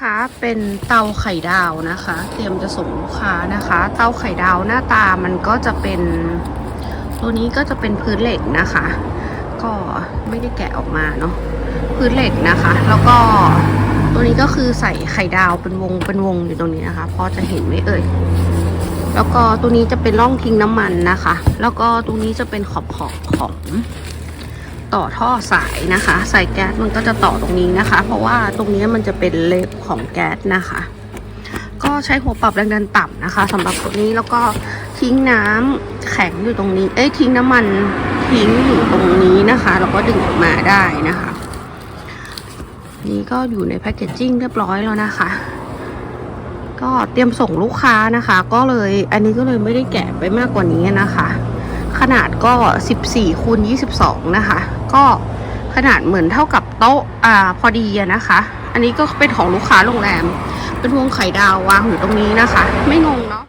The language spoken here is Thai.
นะคะ เป็นเตาไข่ดาวนะคะ เตรียมจะส่งลูกค้านะคะ เตาไข่ดาวหน้าตามันก็จะเป็น ตัวนี้ก็จะเป็นพื้นเหล็กนะคะ ก็ไม่ได้แกะออกมาเนาะพื้นเหล็กนะคะ แล้วก็ตัวนี้ก็คือใส่ไข่ดาวเป็นวงเป็นวงอยู่ตรงนี้นะคะพอจะเห็นไหมเอ่ยแล้วก็ตัวนี้จะเป็นร่องทิ้งน้ำมันนะคะ แล้วก็ตรงนี้จะเป็นขอบขอบของ ต่อท่อสายนะคะใส่แก๊สมันก็จะต่อตรงนี้นะคะ เพราะว่าตรงนี้มันจะเป็นเล็บของแก๊สนะคะ ก็ใช้หัวปรับแรงดันต่ำนะคะสำหรับตัวนี้แล้วก็ทิ้งน้ำแข็งอยู่ตรงนี้ เอ้ยทิ้งน้ำมันทิ้งอยู่ตรงนี้นะคะแล้วก็ดึงออกมาได้นะคะ นี่ก็อยู่ในแพคเกจจิ้งเรียบร้อยแล้วนะคะ ก็เตรียมส่งลูกค้านะคะ ก็เลยอันนี้ก็เลยไม่ได้แกะไปมากกว่านี้นะคะ ขนาดก็ 14คูณ22 นะคะ ก็ขนาดเหมือนเท่ากับโต๊ะอ่าพอดีอะนะคะ อันนี้ก็เป็นของลูกค้าโรงแรม เป็นวงไข่ดาววางอยู่ตรงนี้นะคะ ไม่งงเนาะ